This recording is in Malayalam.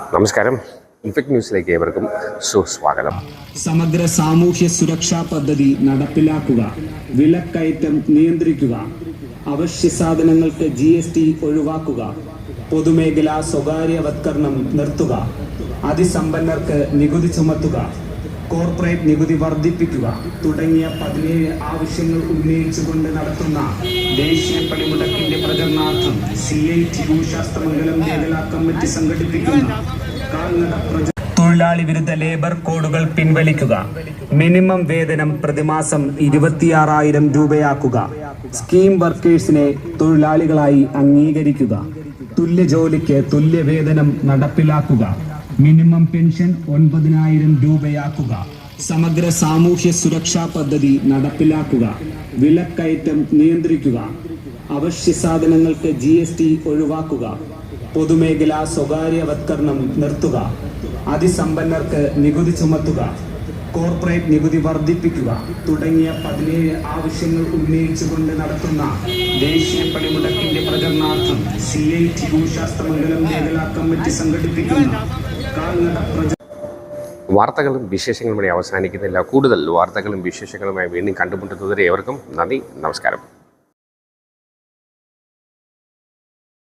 നമസ്കാരം. ഇൻഫെക്ട് ന്യൂസിലേക്ക് ഏവർക്കും സുസ്വാഗതം. സമഗ്ര സാമൂഹ്യ സുരക്ഷാ പദ്ധതി നടപ്പിലാക്കുക വിലക്കയറ്റം നിയന്ത്രിക്കുക അവശ്യ സാധനങ്ങൾക്ക് ജി എസ് ടി ഒഴിവാക്കുക പൊതുമേഖലാ സ്വകാര്യവത്കരണം നിർത്തുക അതിസമ്പന്നർക്ക് നികുതി ചുമത്തുക കോർപ്പറേറ്റ് നികുതി വർദ്ധിപ്പിക്കുക തുടങ്ങിയ പതിനേഴ് ആവശ്യങ്ങൾ ഉന്നയിച്ചുകൊണ്ട് നടത്തുന്ന ദേശീയ പണിമുടക്കിന്റെ പ്രചരണാർത്ഥം C I T U Sasthramangalam മേഖലാ കമ്മിറ്റി സംഘടിപ്പിക്കുന്ന കാൽനട പ്രച തൊഴിലാളി വിരുദ്ധ ലേബർ കോഡുകൾ പിൻവലിക്കുക. മിനിമം വേതനം പ്രതിമാസം ഇരുപത്തിയാറായിരം രൂപയാക്കുക. സ്കീം വർക്കേഴ്സിനെ തൊഴിലാളികളായി അംഗീകരിക്കുക. തുല്യ ജോലിക്ക് തുല്യ വേതനം നടപ്പിലാക്കുക. മിനിമം പെൻഷൻ ഒൻപതിനായിരം രൂപയാക്കുക. സമഗ്ര സാമൂഹ്യ സുരക്ഷാ പദ്ധതി നടപ്പിലാക്കുക. വിലക്കയറ്റം നിയന്ത്രിക്കുക. അവശ്യ സാധനങ്ങൾക്ക് ജി എസ് ടി ഒഴിവാക്കുക. പൊതുമേഖലാ സ്വകാര്യവത്കരണം നിർത്തുക. അതിസമ്പന്നർക്ക് നികുതി ചുമത്തുക. കോർപ്പറേറ്റ് നികുതി വർദ്ധിപ്പിക്കുക. തുടങ്ങിയ പതിനേഴ് ആവശ്യങ്ങൾ ഉന്നയിച്ചുകൊണ്ട് നടത്തുന്ന ദേശീയ പണിമുടക്കിന്റെ പ്രചരണാർത്ഥം സി ഐ ടി ശാസ്ത്രമംഗലം മേഖലാ കമ്മിറ്റി സംഘടിപ്പിക്കുന്ന കാൽനട പ്രജ വാർത്തകളും വിശേഷങ്ങളും ഇവിടെ അവസാനിക്കുന്നില്ല. കൂടുതൽ വാർത്തകളും വിശേഷങ്ങളുമായി വീണ്ടും കണ്ടുമുട്ടുന്നതുവരെ ഏവർക്കും നന്ദി നമസ്കാരം.